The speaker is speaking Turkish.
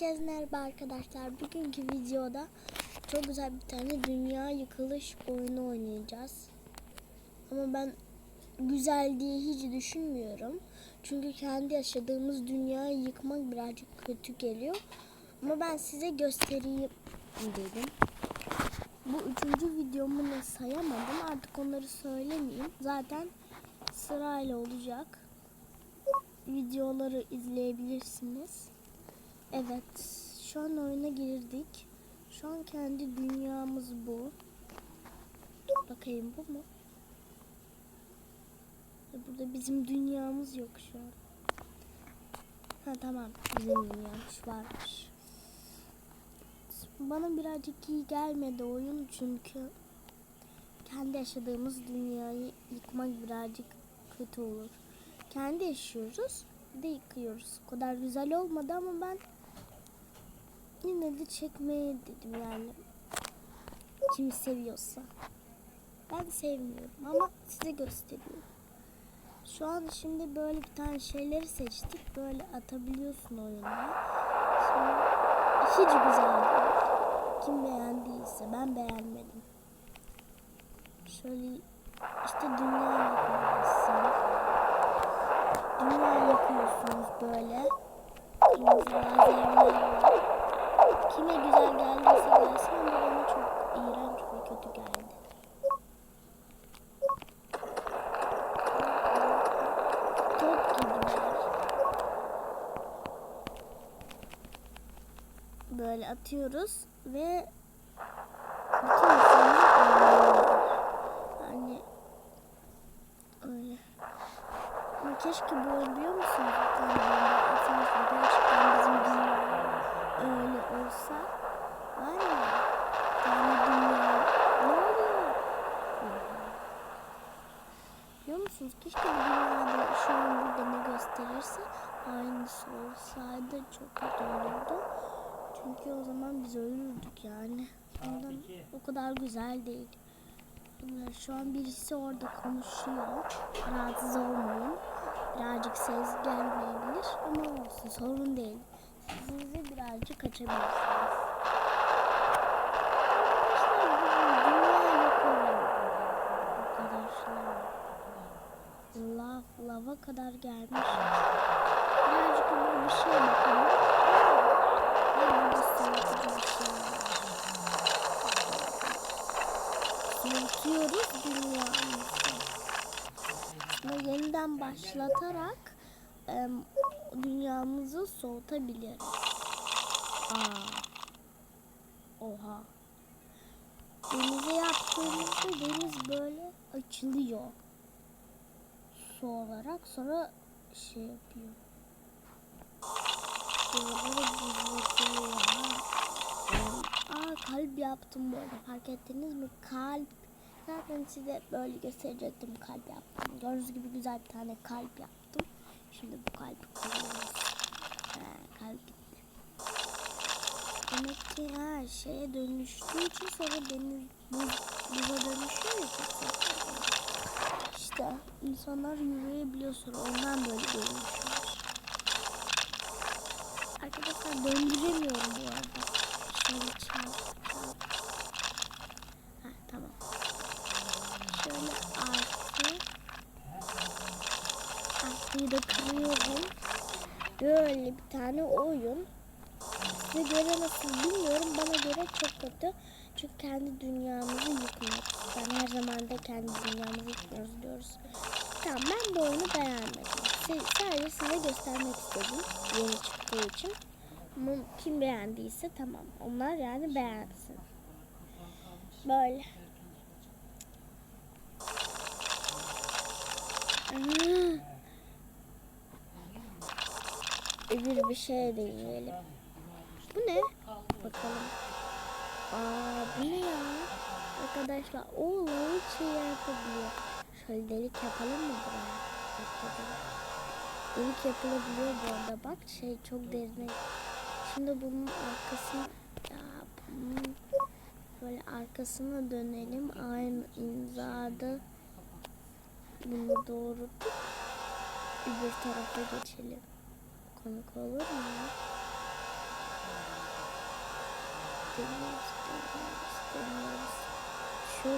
Herkese merhaba arkadaşlar. Bugünkü videoda çok güzel bir tane dünya yıkılış oyunu oynayacağız. Ama ben güzel diye hiç düşünmüyorum. Çünkü kendi yaşadığımız dünyayı yıkmak birazcık kötü geliyor. Ama ben size göstereyim dedim. Bu üçüncü videomu ne sayamadım. Artık onları söylemeyeyim. Zaten sırayla olacak. Videoları izleyebilirsiniz. Evet, şu an oyuna girdik. Şu an kendi dünyamız bu. Bakayım bu mu? Burada bizim dünyamız yok şu an. Ha tamam, bizim dünyamız varmış. Bana birazcık iyi gelmedi oyun çünkü kendi yaşadığımız dünyayı yıkmak birazcık kötü olur. Kendi yaşıyoruz, de yıkıyoruz. O kadar güzel olmadı ama ben yine de çekmeye dedim yani. Kim seviyorsa. Ben sevmiyorum ama size gösteriyorum. Şu an şimdi böyle bir tane şeyleri seçtik. Böyle atabiliyorsun oyuna. Şimdi hiç güzel değil. Kim beğendiyse ben beğenmedim. Şöyle işte dünya yapıyorsun. Dünya yapıyorsunuz böyle. Var. Kime güzel geldiyse gelsin ama bana çok iğrenç ve kötü geldi. Top gibiler. Böyle atıyoruz ve bütün. Yani öyle. Ama keşke bu oyun biliyor musunuz? Gerçekten bizim dünya öyle olsa var ya tane dünya ne oluyor? Biliyor musunuz? Keşke bu dünyada şu an burada ne gösterirse aynısı olsaydı çok kötü olurdu. Çünkü o zaman biz ölürdük yani. Ondan o kadar güzel değil. Bunlar şu an birisi orada konuşuyor. Rahatsız olmayın. Birazcık ses gelmeyebilir ama olsun sorun değil. Siz de birazcık açabilirsiniz. Lav, lava kadar gelmiş. Birazcık bir şeye bakalım. Ve soğutucu bir şey. Soğutuyoruz dünyamızı. Ama yeniden başlatarak em, dünyamızı soğutabiliriz. Aa. Oha. Denize yaptığımızda deniz böyle açılıyor. Su olarak sonra şey yapıyor. Aa kalp yaptım bu arada fark ettiniz mi? Kalp. Zaten size böyle gösterecektim kalp yaptım. Gördüğünüz gibi güzel bir tane kalp yaptım. Şimdi bu kalbi koyuyoruz. Kalp gitti. Demek ki her şeye dönüştüğü için sonra deniz buz, buza dönüşüyor ya. İşte insanlar yürüyebiliyor sonra ondan böyle dönüşüyor. Arkadaşlar döndüremiyorum bu arada. Şöyle çal. çal. Ha, tamam. Şöyle artı. Artıyı da kırıyorum. Böyle bir tane oyun. Size göre nasıl bilmiyorum. Bana göre çok kötü. Çünkü kendi dünyamızı yıkmak. Ben her zaman da kendi dünyamızı yıkmıyoruz diyoruz. Tamam ben bu oyunu beğenmedim. Sadece size göstermek istedim. Yeni çıktığı için. Ama kim beğendiyse tamam. Onlar yani beğensin. Böyle. Aa. Öbür bir şey deneyelim. Bu ne? Bakalım. Aa bu ne ya? Arkadaşlar o lavuk şey yapabiliyor. Şöyle delik yapalım mı buraya? Delik yapılabiliyor bu arada. Bak şey çok derine. Şimdi bunun arkasını ya bunun böyle arkasına dönelim. Aynı imzada bunu doğrultup öbür tarafa geçelim komik olur mu? Deniz, deniz, deniz.